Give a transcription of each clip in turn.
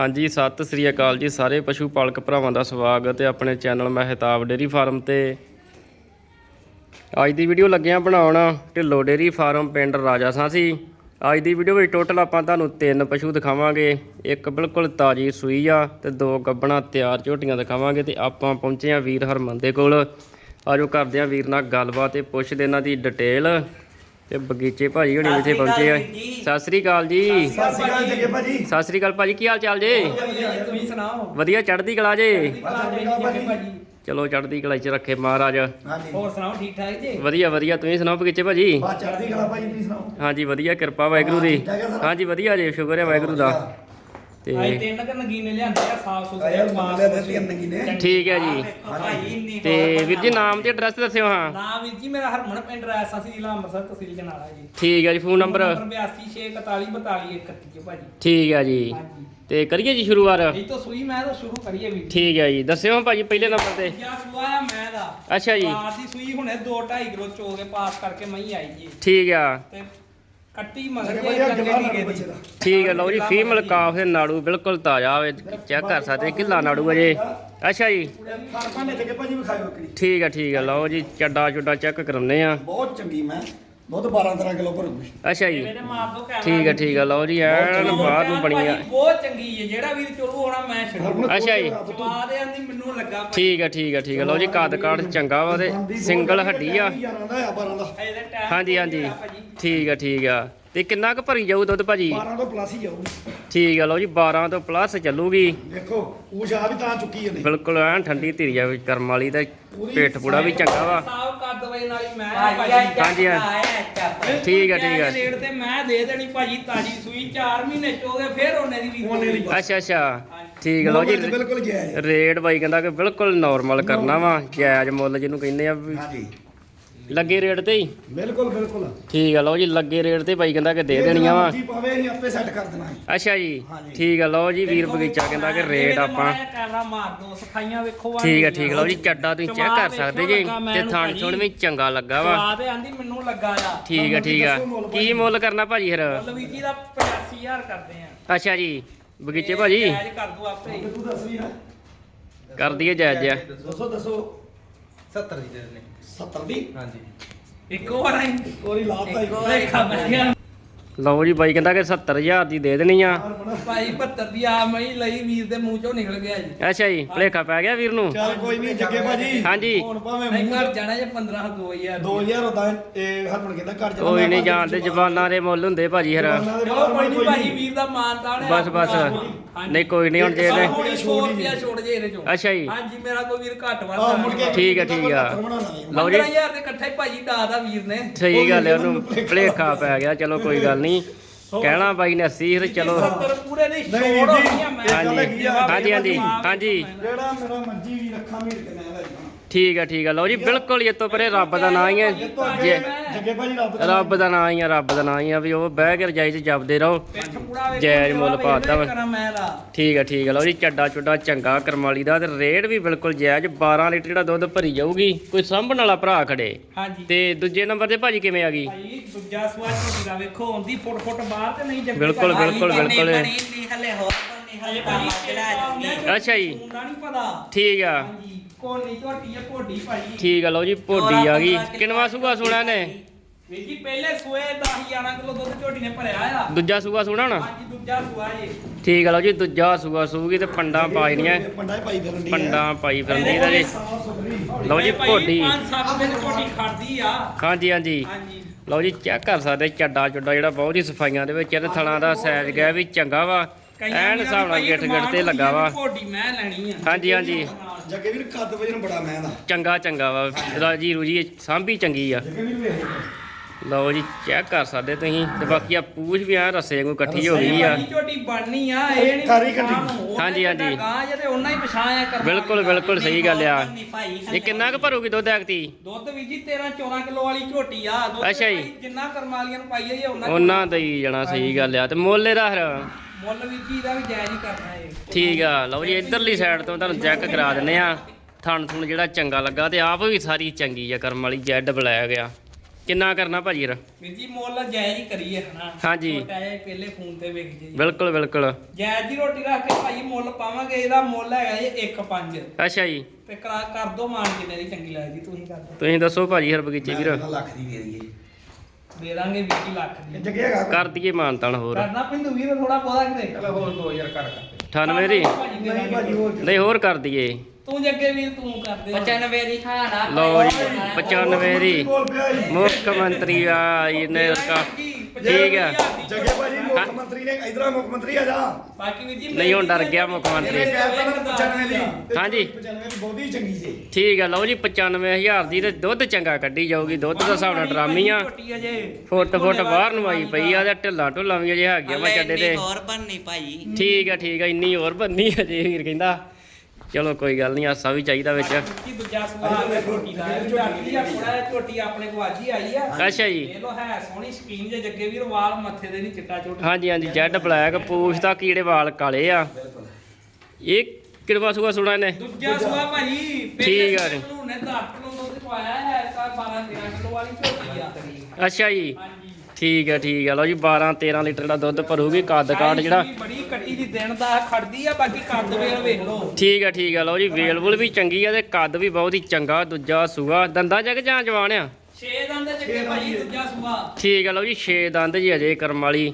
ਹਾਂਜੀ, ਸਤਿ ਸ੍ਰੀ ਅਕਾਲ ਜੀ ਸਾਰੇ ਪਸ਼ੂ ਪਾਲਕ ਭਰਾਵਾਂ ਦਾ ਸਵਾਗਤ ਹੈ ਆਪਣੇ ਚੈਨਲ ਮਹਿਤਾਬ ਡੇਰੀ ਫਾਰਮ ਤੇ। ਅੱਜ ਦੀ ਵੀਡੀਓ ਲੱਗਿਆ ਬਣਾਉਣ ਢਿੱਲੋ ਡੇਰੀ ਫਾਰਮ ਪਿੰਡ ਰਾਜਾ ਸਾਂਸੀ। ਅੱਜ ਦੀ ਵੀਡੀਓ ਵਿੱਚ ਟੋਟਲ ਆਪਾਂ ਤੁਹਾਨੂੰ ਤਿੰਨ ਪਸ਼ੂ ਦਿਖਾਵਾਂਗੇ। ਇੱਕ ਬਿਲਕੁਲ ਤਾਜੀ ਸੂਈ ਆ ਤੇ ਦੋ ਗੱਬਣਾ ਤਿਆਰ ਝੋਟੀਆਂ ਦਿਖਾਵਾਂਗੇ ਤੇ ਆਪਾਂ ਪਹੁੰਚੇ ਆ ਵੀਰ ਹਰਮਨ ਦੇ ਕੋਲ। ਆਜੋ ਕਰਦੇ ਆ ਵੀਰ ਨਾਲ ਗੱਲਬਾਤ ਤੇ ਪੁੱਛਦੇ ਇਹਨਾਂ ਦੀ ਡਿਟੇਲ ਤੇ ਬਗੀਚੇ ਭਾਜੀ ਹੁਣੀ ਇੱਥੇ ਪਹੁੰਚੇ ਆ। ਸਤਿ ਸ੍ਰੀ ਅਕਾਲ ਜੀ। ਸਤਿ ਸ਼੍ਰੀ ਅਕਾਲ ਜੱਗੇ ਭਾਜੀ। ਸਤਿ ਸ੍ਰੀ ਅਕਾਲ ਭਾਜੀ ਕੀ ਹਾਲ ਚਾਲ ਜੇ? ਤੁਸੀਂ ਸੁਣਾਓ? ਵਧੀਆ ਚੜ੍ਹਦੀ ਕਲਾ ਜੇ? ਚਲੋ ਚੜ੍ਹਦੀ ਕਲਾ ਚ ਰੱਖੇ ਮਹਾਰਾਜ। ਹਾਂਜੀ। ਹੋਰ ਸੁਣਾਓ ਠੀਕ ਠਾਕ ਜੀ? ਵਧੀਆ ਵਧੀਆ। ਤੁਸੀਂ ਸੁਣਾਓ ਬਗੀਚੇ ਭਾਜੀ? ਬਾ ਚੜ੍ਹਦੀ ਕਲਾ ਭਾਜੀ ਤੁਸੀਂ ਸੁਣਾਓ? ਹਾਂਜੀ ਵਧੀਆ ਕਿਰਪਾ ਵਾਹਿਗੁਰੂ ਦੀ। ਹਾਂਜੀ ਵਧੀਆ ਜੀ ਸ਼ੁਕਰ ਹੈ ਵਾਹਿਗੁਰੂ ਦਾ। ਤੇ ਅੱਜ ਤਿੰਨ ਕ ਨਗੀਨੇ ਲਿਆਂਦੇ ਆ ਸਾਫ਼ ਆਇਆ ਸੁਥਰੇ ਮਾਲੇ ਦੇ ਤਿੰਨ ਨਗੀ ਨੇ ਠੀਕ ਹੈ ਜੀ। ਭਾਈ ਤੇ ਵੀਰ ਜੀ ਨਾਮ ਤੇ ਐਡਰੈਸ ਦੱਸਿਓ ਹਾਂ। ਨਾਮ ਵੀਰ ਜੀ ਮੇਰਾ ਹਰਮਨ ਪਿੰਡ ਰੈਸਾ ਸੀ ਜ਼ਿਲ੍ਹਾ ਅੰਮ੍ਰਿਤਸਰ ਤਹਿਸੀਲ ਜਨਾਲਾ ਜੀ। ਠੀਕ ਹੈ ਜੀ ਫੋਨ ਨੰਬਰ 8264424131 ਭਾਜੀ। ਠੀਕ ਹੈ ਜੀ। ਹਾਂਜੀ ਤੇ ਕਰੀਏ ਜੀ ਸ਼ੁਰੂਆਤ? ਇਹ ਤੋਂ ਸੂਈ ਮੈਂ ਤਾਂ ਸ਼ੁਰੂ ਕਰੀਏ ਵੀਰ ਜੀ। ਠੀਕ ਹੈ ਜੀ ਦੱਸਿਓ ਭਾਜੀ ਪਹਿਲੇ ਨੰਬਰ ਤੇ। ਜਾਂ ਸੂਆ ਆ ਮੈਂ ਦਾ। ਅੱਛਾ ਜੀ। ਰਾਤ ਦੀ ਸੂਈ ਹੁਣੇ 2 2.5 ਕਿਲੋ ਚੋ ਕੇ ਪਾਸ ਕਰਕੇ ਮਈ ਆਈ ਜੀ। ਠੀਕ ਆ। ਤੇ ਕੱਟੀ ਮਗਰ ਜੇ ਚੰਗੇ ਦੀ ਠੀਕ ਹੈ ਲਓ ਜੀ ਫੀਮੇਲ ਕਾਫ ਦੇ ਨਾੜੂ ਬਿਲਕੁਲ ਤਾਜ਼ਾ ਹੋਵੇ ਚੈੱਕ ਕਰ ਸਕਦੇ ਕਿੱਲਾ ਨਾੜੂ ਅਜੇ ਅੱਛਾ ਜੀ। ਵਿਖਾਇਓ ਬੱਕਰੀ ਠੀਕ ਹੈ ਠੀਕ ਹੈ ਲਓ ਜੀ ਚੱਡਾ ਚੁੱਡਾ ਚੈੱਕ ਕਰਾਉਂਦੇ ਆ ਬਹੁਤ ਚੰਗੀ ਮੈਂ। ਦੁੱਧ 12 13 ਕਿਲੋ ਭਰੂਗੀ। ਅੱਛਾ ਜੀ। ਮਾਰ ਦੋ ਠੀਕ ਹੈ ਠੀਕ ਹੈ ਲਓ ਜੀ ਐਨ ਬਾਹਰ ਨੂੰ ਬਣੀ ਆ। ਬਹੁਤ ਚੰਗੀ ਹੈ ਜਿਹੜਾ ਵੀਰ ਚਲੂ ਹੋਣਾ ਮੈਂ ਛੱਡੂ। ਅੱਛਾ ਜੀ। ਸਵਾਦ ਆਂਦੀ ਮੈਨੂੰ ਲੱਗਾ ਠੀਕ ਹੈ ਠੀਕ ਹੈ ਠੀਕ ਹੈ ਲਓ ਜੀ ਕੱਦ ਕਾਠ ਚੰਗਾ ਵਾ ਤੇ ਸਿੰਗਲ ਹੱਡੀ ਆ। 11 ਦਾ ਆ 12 ਦਾ। ਇਹਦੇ ਟਾਈਮ ਹਾਂਜੀ ਹਾਂਜੀ। ਠੀਕ ਹੈ ਠੀਕ ਆ। ਤੇ ਕਿੰਨਾ ਕੁ ਭਰੀ ਜਾਊ ਦੁੱਧ ਭਾਜੀ? 12 ਤੋਂ ਪਲੱਸ ਹੀ ਜਾਊਗੀ। ਠੀਕ ਹੈ ਲਓ ਜੀ 12 ਤੋਂ ਪਲੱਸ ਚੱਲੂਗੀ। ਦੇਖੋ ਊਸ਼ਾ ਵੀ ਤਾਂ ਚੁੱਕੀ ਇਹਨੇ ਬਿਲਕੁਲ ਐਨ ਠੰਡੀ ਧੀਰੀ ਆ ਕਰਮ ਵਾਲੀ ਤੇ ਪੇਟ ਪੂੜਾ ਵੀ ਚੰਗਾ ਵਾ। ਦਵਾਈ ਨਾਲ ਹੀ ਮੈਂ ਹਾਂਜੀ ਹਾਂ। ਠੀਕ ਹੈ ਠੀਕ ਹੈ ਰੇਟ ਤੇ ਮੈਂ ਦੇ ਦੇਣੀ ਭਾਜੀ ਤਾਜੀ ਸੂਈ 4 ਮਹੀਨੇ ਚੋਗੇ ਫਿਰ ਉਹਨੇ ਦੀ ਉਹਨੇ ਵੀ ਦੀ। ਅੱਛਾ ਅੱਛਾ। ਠੀਕ ਹੈ ਲਓ ਜੀ। ਬਿਲਕੁਲ ਜਾਇਜ਼। ਰੇਟ ਬਾਈ ਕਹਿੰਦਾ ਕਿ ਬਿਲਕੁਲ ਨਾਰਮਲ ਕਰਨਾ ਵਾ ਜਾਇਜ਼ ਮੁੱਲ ਜਿਹਨੂੰ ਕਹਿੰਦੇ ਆ ਵੀ ਹਾਂਜੀ। ਲੱਗੇ ਰੇਟ ਤੇ ਹੀ? ਬਿਲਕੁਲ ਬਿਲਕੁਲ। ਠੀਕ ਆ ਲਓ ਜੀ ਲੱਗੇ ਰੇਟ ਤੇ ਬਾਈ ਕਹਿੰਦਾ ਕਿ ਦੇ ਦੇਣੀਆਂ ਵਾ। ਜੀ ਪਾਵੇ ਅਸੀਂ ਆਪੇ ਸੈੱਟ ਕਰ ਦੇਣਾ ਹੈ ਅੱਛਾ ਜੀ। ਠੀਕ ਆ ਲਓ ਜੀ ਵੀਰ ਬਗੀਚਾ ਕਹਿੰਦਾ ਕਿ ਰੇਟ ਆਪਾਂ ਕੈਮਰਾ ਮਾਰ ਦੋ ਸਫਾਈਆਂ ਵੇਖੋ ਠੀਕ ਹੈ ਠੀਕ ਲਓ ਜੀ ਚੱਡਾ ਤੁਸੀਂ ਚੈੱਕ ਕਰ ਸਕਦੇ ਜੀ ਤੇ ਥਣ ਥੁਣ ਵੀ ਚੰਗਾ ਲੱਗਾ ਵਾ। ਸਵਾਦ ਆਂਦੀ ਮੈਨੂੰ ਲੱਗਾ ਆ। ਠੀਕ ਠੀਕ ਆ। ਕੀ ਮੁੱਲ ਕਰਨਾ ਭਾਜੀ ਫਿਰ? ਲਵੀ ਜੀ ਦਾ 85000 ਕਰਦੇ ਆ। ਅੱਛਾ ਜੀ ਬਗੀਚੇ ਭਾਜੀ? ਜਾਇਜ਼ ਕਰ ਦੂ ਆਪੇ ਹੀ। ਤੂੰ ਦੱਸ ਵੀ ਨਾ ਕਰ ਦਈਏ ਜਾਇਜ਼ ਜਿਹਾ। ਦੱਸੋ ਦੱਸੋ। 70 ਦੀ ਦੇ ਦਿੰਦੇ। 70 ਦੀ? ਹਾਂਜੀ। ਇੱਕੋ ਵਾਰ ਆਈ। ਕੋਰੀ ਲਾਤਾ ਹੀ ਲੇਖਾ ਮੈਂ। ਗਿਆ ਲਓ ਜੀ ਬਾਈ ਕਹਿੰਦਾ ਕਿ 70000 ਦੀ ਦੇ ਦੇਣੀ ਆ। ਭਾਈ 72 ਦੀ ਆ ਮੈਂ ਹੀ ਲਈ ਵੀਰ ਦੇ ਮੂੰਹ ਚੋਂ ਨਿਕਲ ਗਿਆ ਜੀ। ਅੱਛਾ ਜੀ ਭਲੇਖਾ ਪੈ ਗਿਆ ਵੀਰ ਨੂੰ? ਚੱਲ ਕੋਈ ਨਹੀਂ ਜੱਗੇ ਭਾਜੀ। ਹਾਂਜੀ। ਹੁਣ ਭਾਵੇਂ ਨਹੀਂ ਘਰ ਜਾਣਾ ਜੇ 15 2000 2000 ਉਦਾਂ ਇਹ ਹਰਮਨ ਕਹਿੰਦਾ ਘਰ ਜਾਣਾ ਕੋਈ ਨਹੀਂ ਜਾਣਦੇ ਜ਼ਬਾਨਾਂ ਦੇ ਮੁੱਲ ਹੁੰਦੇ ਭਾਜੀ ਫਿਰ। ਚਲੋ ਕੋਈ ਨਹੀਂ ਭਾਜੀ ਵੀਰ ਦਾ ਮਾਨਤਾਨ ਹੈ ਬਸ ਬਸ। ਨਹੀਂ ਕੋਈ ਨਹੀਂ ਹੁਣ ਜੇ ਇਹਦੇ- ਥੋੜੀ 100 ਰੁਪਿਆ ਛੋੜ ਜੇ ਇਹਦੇ ਚੋਂ। ਅੱਛਾ ਜੀ। ਹਾਂਜੀ ਮੇਰਾ ਕੋਈ ਵੀਰ ਘੱਟ ਵੱਧ ਆ। ਮੁੜ ਕੇ ਠੀਕ ਆ, ਠੀਕ ਆ। ਲਓ ਜੀ। 15000 ਦੇ ਇਕੱਠਾ ਹੀ ਭਾਜੀ ਦਾਦਾ ਵੀਰ ਨੇ। ਸਹੀ ਗੱਲ ਹੈ ਉਹਨੂੰ। ਭਲੇਖਾ ਪੈ ਗਿਆ ਚਲੋ ਕੋਈ ਗੱਲ ਨਹੀਂ ਕਹਿਣਾ ਬਾਈ ਨੇ 80 ਤੇ ਚਲੋ। 70 ਪੂਰੇ ਨਹੀਂ ਨਹੀਂ ਛੋੜ ਵੀਰ ਜੀ, ਹੋਣੀ ਆ ਮੈਂ। ਇਹ ਗੱਲ ਹਾਂਜੀ ਹੈਗੀ ਆ। ਹਾਂਜੀ ਹਾਂਜੀ ਹਾਂਜੀ। ਜਿਹੜਾ ਮੇਰਾ ਮਰਜ਼ੀ ਵੀ ਰੱਖਾਂ ਮੀਟ ਕੇ ਠੀਕ ਆ ਠੀਕ ਆ। ਲਓ ਜੀ ਬਿਲਕੁਲ ਇਹ ਤੋਂ ਪਰੇ ਰੱਬ ਦਾ ਨਾਂ ਹੀ ਹੈ ਜੇ ਜੱਗੇ ਭਾਜੀ ਰੱਬ ਦਾ ਰੱਬ ਦਾ ਨਾਂ ਹੀ ਆ ਰੱਬ ਦਾ ਨਾਂ ਹੀ ਆ ਵੀ ਉਹ ਬਹਿ ਕੇ ਰਜਾਈ 'ਚ ਜਪਦੇ ਰਹੋ। ਜਾਇਜ਼ ਮੁੱਲ ਪਾਤਾ ਵਾ। ਠੀਕ ਆ ਠੀਕ ਆ। ਲਓ ਜੀ ਚੱਡਾ ਚੁੱਡਾ ਚੰਗਾ ਕਰਮਾਲੀ ਦਾ ਤੇ ਰੇਟ ਵੀ ਬਿਲਕੁਲ ਜਾਇਜ਼ 12 ਲੀਟਰ ਜਿਹੜਾ ਦੁੱਧ ਭਰੀ ਜਾਊਗੀ ਕੋਈ ਸਾਂਭਣ ਵਾਲਾ ਭਰਾ ਖੜੇ। ਹਾਂਜੀ। ਤੇ ਦੂਜੇ ਨੰਬਰ ਤੇ ਭਾਜੀ ਕਿਵੇਂ ਆ ਗਈ? ਦੂਜਾ ਸਵਾਦ ਵੇਖੋ ਹੁੰਦੀ ਫੁੱਟ ਫੁੱਟ ਬਾਹਰ ਤੇ ਨਹੀਂ ਜੱਗੀ ਬਿਲਕੁਲ, ਬਿਲਕੁਲ, ਬਿਲਕੁਲ। ਹਲੇ ਹੋਰ ਭਾਜੀ ਅੱਛਾ ਜੀ। ਹੁੰਦਾ ਨਹੀਂ ਪਤਾ। ਠੀਕ ਆ। ਹਾਂਜੀ ਕੋਨੀ ਝੋਟੀ ਹੈ ਭੋਡੀ ਭਾਜੀ ਠੀਕ ਆ ਲਓ ਜੀ ਭੋਡੀ ਆ ਗਈ। ਕਿੰਨਵਾ ਸੂਗਾ ਸੁਣਾ ਨੇ ਵੀਰ ਜੀ ਪਹਿਲੇ ਸੂਏ 10 11 ਕਿਲੋ ਦੁੱਧ ਝੋਟੀ ਨੇ ਭਰਿਆ ਆ। ਦੂਜਾ ਸੂਗਾ ਸੁਣਾ ਨਾ ਹਾਂਜੀ ਦੂਜਾ ਸੂਆ ਜੀ ਠੀਕ ਆ ਲਓ ਜੀ ਦੂਜਾ ਸੂਗਾ ਸੂਗੀ ਤੇ ਪੰਡਾਂ ਪਾਈਆਂ ਪੰਡਾ ਹੀ ਪਾਈ ਫਿਰਨ ਦੀ ਪੰਡਾਂ ਪਾਈ ਫਿਰਦੀ ਇਹਦਾ ਜੀ ਲਓ ਜੀ ਭੋਡੀ। 5-7 ਦਿਨ ਝੋਟੀ ਖੜਦੀ ਆ। ਹਾਂਜੀ ਹਾਂਜੀ। ਹਾਂਜੀ। ਲਓ ਜੀ ਚੈੱਕ ਕਰ ਸਕਦੇ ਚੱਡਾ ਚੁੱਡਾ ਜਿਹੜਾ ਬਹੁਤ ਹੀ ਸਫਾਈਆਂ ਦੇ ਵਿੱਚ ਹੈ ਤੇ ਥਣਾ ਦਾ ਸਾਈਜ਼ ਗਿਆ ਵੀ ਚੰਗਾ ਵਾ। ਐਨ ਹਿਸਾਬ ਨਾਲ ਗਿੱਠ ਗਿੱਠ ਤੇ ਲੱਗਾ ਵਾ। ਭੋਡੀ ਮੈਂ ਲੈਣੀ ਆ। ਹਾਂਜੀ ਹਾਂਜੀ। ਜੱਗੇ ਵੀਰ ਕੱਦ ਵਜਨ ਬੜਾ ਮੈਂ ਦਾ। ਚੰਗਾ ਚੰਗਾ ਵਾ। ਰਾਜੀ ਰੂਜੀ ਸਾਂਭੀ ਚੰਗੀ ਆ। ਜੱਗੇ ਵੀਰ ਵੇਖ। ਲਓ ਜੀ ਚੈੱਕ ਕਰ ਸਕਦੇ ਤੁਸੀਂ। ਤੇ ਬਾਕੀ ਆ ਪੂਛ ਵੀ ਆ ਰੱਸੇ ਵਾਂਗੂ ਇਕੱਠੀ ਹੋ ਗਈ ਆ। ਝੋਟੀ ਬਣਨੀ ਆ ਇਹ ਨਹੀਂ ਕਾਰੀ ਕੱਢੀ। ਹਾਂਜੀ, ਹਾਂਜੀ। ਗਾਂ ਜੇ ਤੇ ਉਹਨਾਂ ਹੀ ਪਛਾਣਿਆ ਕਰ ਬਿਲਕੁਲ ਬਿਲਕੁਲ ਸਹੀ ਗੱਲ ਆ। ਇਹ ਕਿੰਨਾ ਕੁ ਭਰੂਗੀ ਦੁੱਧ ਐਕਤੀ ਦੁੱਧ ਵੀ ਜੀ 13 14 ਕਿਲੋ ਵਾਲੀ ਝੋਟੀ ਆ। ਦੁੱਧ ਅੱਛਾ ਜੀ। ਜਿੰਨਾ ਕਰਮਾਲੀਆਂ ਨੂੰ ਪਾਈ ਜਾਈਏ ਉਹਨਾਂ ਉਹਨਾਂ ਦਾ ਹੀ ਜਾਣਾ ਸਹੀ ਗੱਲ ਆ। ਤੇ ਮੁੱਲ ਇਹਦਾ ਫਿਰ? ਮੁੱਲ ਵੀ ਜੀ ਦਾ ਵੀ ਜਾਇਜ਼ ਹੀ ਕਰਨਾ ਏ ਠੀਕ ਆ ਲਓ ਜੀ ਇਧਰਲੀ ਸਾਈਡ ਤੋਂ ਤੁਹਾਨੂੰ ਚੈੱਕ ਕਰਾ ਦਿੰਨੇ ਆ ਥਣ ਥੁਣ ਜਿਹੜਾ ਚੰਗਾ ਲੱਗਾ ਤੇ ਆਪ ਵੀ ਸਾਰੀ ਚੰਗੀ ਆ ਕਰਮ ਵਾਲੀ ਜੈਡ ਬਲੈਕ ਆ। ਕਿੰਨਾ ਕਰਨਾ ਭਾਜੀ ਵੀਰ ਜੀ ਮੁੱਲ ਜਾਇਜ਼ ਹੀ ਕਰੀਏ ਹਨਾ? ਹਾਂਜੀ। ਛੋਟਾ ਜਿਹਾ ਪਹਿਲੇ ਫੋਨ ਤੇ ਵੇਖ ਜੇ ਬਿਲਕੁਲ ਬਿਲਕੁਲ। ਜਾਇਜ਼ ਦੀ ਰੋਟੀ ਰੱਖ ਕੇ ਭਾਈ ਮੁੱਲ ਪਾਵਾਂਗੇ ਇਹਦਾ ਮੁੱਲ ਹੈਗਾ ਜੀ 1.5 ਅੱਛਾ ਜੀ। ਤੇ ਕਰਾ ਕਰ ਦੋ ਮਾਨ ਕਿੰਨੇ ਦੀ ਚੰਗੀ ਲੱਗਦੀ ਤੁਸੀਂ ਕਰ ਦੋ। ਤੁਸੀਂ ਦੱਸੋ ਭਾਜੀ ਹਰ ਬਗੀਚੇ ਵੀਰ। ਲੱਖ ਦੀ ਦੇ ਦਈਏ। ਦੇ ਦਾਂਗੇ 20 ਲੱਖ ਦੀ। ਜੱਗੇ ਹੈਗਾ ਕਰ ਦਈਏ ਮਾਨਤਾਨ ਹੋਰ। ਕਰਨਾ ਪਿੰਦੂ ਵੀਰ ਥੋੜਾ ਬਹੁਤਾ ਕਿਤੇ। ਚਲੋ ਹੋਰ 2000 ਕਰ ਕਰ 98 ਦੀ? ਭਾਜੀ ਦੇ ਨਹੀਂ ਭਾਜੀ ਦਾਂਗੇ। ਹੋਰ ਨਹੀਂ ਹੋਰ ਕਰ ਦਈਏ। ਤੂੰ ਜੱਗੇ ਵੀਰ ਤੂੰ ਕਰ ਦੇ। 95 ਦੀ ਨਾ ਲਓ ਜੀ 95 ਦੀ। ਮੁੱਖ ਮੰਤਰੀ ਆ ਇਹਨੇ ਕਾ ਠੀਕ ਆ। ਜੱਗੇ ਭਾਜੀ ਮੁੱਖ ਮੰਤਰੀ ਨੇ ਇਧਰ ਮੁੱਖ ਮੰਤਰੀ ਆ ਜਾ। ਬਾਕੀ ਵੀਰ ਜੀ ਨਹੀਂ, ਹੁਣ ਡਰ ਗਿਆ ਮੁੱਖ ਮੰਤਰੀ। ਇਹਨੇ ਕਹਿਤਾ ਨਾ 95 ਦੀ ਤੇ ਹਾਂਜੀ। 95 ਦੀ ਬਹੁਤੀ ਚੰਗੀ ਜੀ। ਠੀਕ ਆ ਲਓ ਜੀ 95000 ਦੀ ਤੇ ਦੁੱਧ ਚੰਗਾ ਕੱਢੀ ਜਾਊਗੀ। ਦੁੱਧ ਦਾ ਹਿਸਾਬ ਨਾਲ ਡਰਾਮੀ ਆ। ਫੁੱਟ ਫੁੱਟ ਬਾਹਰ ਨੂੰ ਆਈ ਪਈ ਆ ਤੇ ਢਿੱਲਾ ਢੁੱਲਾ ਵੀ ਅਜੇ ਹੈਗੀਆਂ ਵਾ ਚੱਡੇ ਤੇ। ਹੋਰ ਬਣਨੀ ਭਾਈ ਠੀਕ ਆ ਠੀਕ ਆ ਇੰਨੀ ਹੋਰ ਬੰਨੀ ਅਜੇ ਵੀਰ ਕਹਿੰਦਾ। ਚਲੋ ਕੋਈ ਗੱਲ ਨਹੀਂ ਆਸਾ ਵੀ ਚਾਹੀਦਾ ਵਿੱਚ। ਕੀ ਦੂਜਾ ਸਵਾਲ ਹੈ ਝੋਟੀ ਦਾ। ਝੋਟੀ ਆ ਥੋੜਾ ਜਿਹਾ ਝੋਟੀ ਆਪਣੇ ਕੋ ਅੱਜ ਹੀ ਆਈ ਆ। ਅੱਛਾ ਜੀ। ਇਹ ਲੋ ਹੈ ਸੋਹਣੀ ਸਕੀਨ ਜੇ ਜੱਗੇ ਵੀਰ ਵਾਲ ਮੱਥੇ ਦੇ ਨਹੀਂ ਚਿੱਟਾ ਝੋਟੀ ਹਾਂਜੀ ਹਾਂਜੀ ਜੈਡ ਬਲੈਕ ਪੂਛ ਦਾ ਕੀੜੇ ਵਾਲ ਕਾਲੇ ਆ। ਇਹ ਕਿਹੜਾ ਸੂਆ ਸੁਣਾ ਨੇ ਦੂਜਾ ਸਵਾ ਭਾਈ ਠੀਕ ਆ ਜੀ। ਨੇ 10 ਕਿਲੋ ਦੁੱਧ ਪਾਇਆ ਹੈ ਤਾਂ 12 13 ਕਿਲੋ ਵਾਲੀ ਝੋਟੀ ਆ। ਅੱਛਾ ਜੀ। ਹਾਂਜੀ। ਠੀਕ ਆ ਠੀਕ ਆ। ਲਓ ਜੀ 12 13 ਲੀਟਰ ਦਾ ਦੁੱਧ ਭਰੂਗੀ ਕੱਦ ਕਾਠ ਜਿਹੜਾ ਬੜੀ ਕੱਟੀ ਦੀ ਦਿਨ ਦਾ ਖੜਦੀ ਆ ਬਾਕੀ ਕੱਦ ਵੇਲ ਵੇਖ ਲਓ। ਠੀਕ ਆ ਠੀਕ ਆ। ਲਓ ਜੀ ਵੇਲ ਵੁਲ ਵੀ ਚੰਗੀ ਆ ਤੇ ਕੱਦ ਵੀ ਬਹੁਤ ਹੀ ਚੰਗਾ ਦੂਜਾ ਸੂਆ। ਦੰਦਾਂ ਜਗ ਜਾਂ ਜਵਾਨ ਆ? 6 ਦੰਦ ਜੱਗੇ ਭਾਈ ਦੂਜਾ ਸਵਾ ਠੀਕ ਆ ਲਓ ਜੀ 6 ਦੰਦ ਜੀ ਅਜੇ ਕਰਮ ਵਾਲੀ।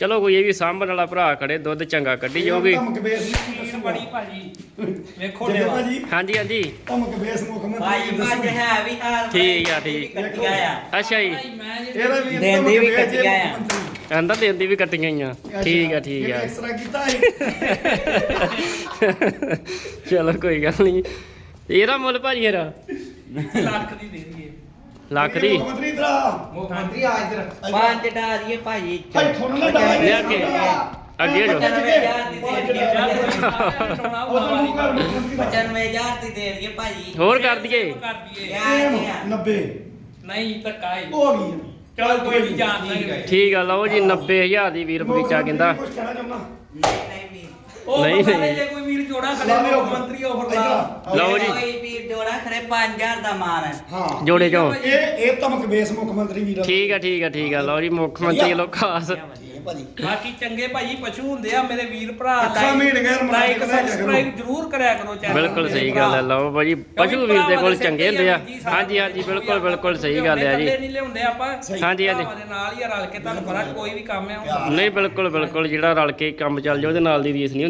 ਚਲੋ ਕੋਈ ਇਹ ਵੀ ਸਾਂਭਣ ਵਾਲਾ ਭਰਾ ਖੜੇ ਦੁੱਧ ਚੰਗਾ ਕੱਢੀ ਜਾਊਗੀ। ਧਮਕ ਬੇਸ ਸਕੀਨ ਬੜੀ ਭਾਜੀ। ਵੇਖੋ ਜੱਗੇ ਡੇਵਾ ਭਾਜੀ। ਹਾਂਜੀ ਹਾਂਜੀ। ਧਮਕ ਬੇਸ ਮੁੱਖ ਭਾਈ ਮੰਤਰੀ ਮੱਝ ਦੱਸੋ ਹੈ ਵੀ ਹਾਲ ਠੀਕ ਆ, ਠੀਕ। ਕੱਟਿਆ ਆ। ਅੱਛਾ ਜੀ। ਮੈਂ ਜੇ ਇਹਦਾ ਵੀ ਦੇਂਦੀ ਵੀ ਕੱਟੀਆਂ ਆ। ਕਹਿੰਦਾ ਦਿੰਦੀ ਵੀ ਕੱਟੀਆਂ ਹੀ ਆ। ਠੀਕ ਆ ਠੀਕ ਆ। ਐਕਸਟਰਾ ਕੀਤਾ ਹੈ ਚਲੋ ਕੋਈ ਗੱਲ ਨਹੀਂ। ਇਹਦਾ ਮੁੱਲ ਭਾਜੀ ਇਹਦਾ? ਲੱਖ ਦੀ ਦੇ ਦਈਏ। ਲੱਖ ਦੀ? ਮੁੱਖ ਮੰਤਰੀ ਇਧਰ ਆ ਮੁੱਖ ਮੰਤਰੀ ਆ ਇੱਧਰ। ਪੰਜ ਡਾ ਭਾਈ। ਭਾਈ ਤੁਹਾਨੂੰ ਨਾ ਲਿਆ ਕੇ ਅੱਗੇ ਜੋ 95000 ਦੀ ਦੇ ਦਈਏ ਉਧਰ ਨੂੰ ਕਰ ਮੁੱਖ ਮੰਤਰੀ ਦਾ 95000 ਦੀ ਦੇ ਦਈਏ ਭਾਈ। ਹੋਰ ਕਰ ਦਈਏ। ਕਰ ਦਈਏ ਯਾਰ ਨਹੀਂ ਆ। 90 ਨਹੀਂ ਧੱਕਾ ਹੀ ਹੋ ਗਈ ਚਲ ਕੋਈ ਨਹੀਂ ਜਾਣ ਠੀਕ ਆ ਲਓ ਜੀ 90000 ਦੀ ਵੀਰ ਬਗੀਚਾ ਕਹਿੰਦਾ। ਕੁਝ ਕਹਿਣਾ ਚਾਹੁੰਦਾ? ਉਹ ਨਹੀਂ, ਨਹੀਂ ਨਹੀਂ। ਜੇ ਕੋਈ ਵੀਰ ਜੋੜਾ ਖੜੇ। ਮੁੱਖ ਮੰਤਰੀ ਆਫਰ ਲਾ ਇੱਧਰ ਲਓ ਜੀ। ਕੋਈ ਵੀਰ ਜੋੜਾ ਖਰੇ 5000 ਦਾ ਮਾਨ ਹੈ। ਹਾਂ। ਜੋੜੇ ਚੋਂ। ਇਹ ਇਹ ਧਮਕ ਬੇਸ ਮੁੱਖ ਮੰਤਰੀ ਵੀਰ ਠੀਕ ਆ ਠੀਕ ਆ ਠੀਕ ਆ ਲਓ ਜੀ ਮੁੱਖ ਮੰਤਰੀ ਲੋ ਖਾਸ। ਭਾਜੀ। ਬਾਕੀ ਚੰਗੇ ਭਾਜੀ ਪਸ਼ੂ ਹੁੰਦੇ ਆ ਮੇਰੇ ਵੀਰ ਭਰਾ ਅੱਖਾਂ ਮੀਟ ਗਏ ਰਮਣਾ ਲਾਈਕ ਸਬਸਕ੍ਰਾਈਬ ਜਰੂਰ ਕਰਿਆ ਕਰੋ ਚੈਨਲ ਬਿਲਕੁਲ ਸਹੀ ਗੱਲ ਹੈ। ਲਓ ਭਾਜੀ ਪਸ਼ੂ ਵੀਰ ਦੇ ਕੋਲ ਚੰਗੇ ਹੁੰਦੇ ਆ। ਹਾਂਜੀ ਹਾਂਜੀ ਬਿਲਕੁਲ ਬਿਲਕੁਲ ਸਹੀ ਗੱਲ ਹੈ ਜੀ। ਇਕੱਲੇ ਨਹੀਂ ਲਿਆਉਂਦੇ ਆਪਾਂ। ਹਾਂਜੀ, ਹਾਂਜੀ। ਭਰਾਵਾਂ ਦੇ ਨਾਲ ਹੀ ਆ ਰਲ ਕੇ ਤੁਹਾਨੂੰ ਪਤਾ ਕੋਈ ਵੀ ਕੰਮ ਆ ਨਹੀਂ ਬਿਲਕੁਲ ਬਿਲਕੁਲ। ਜਿਹੜਾ ਰਲ ਕੇ ਕੰਮ ਚੱਲ ਜਾ ਉਹਦੇ ਨਾਲ ਦੀ ਰੀਸ ਨਹੀਂ ਹੁੰਦੀ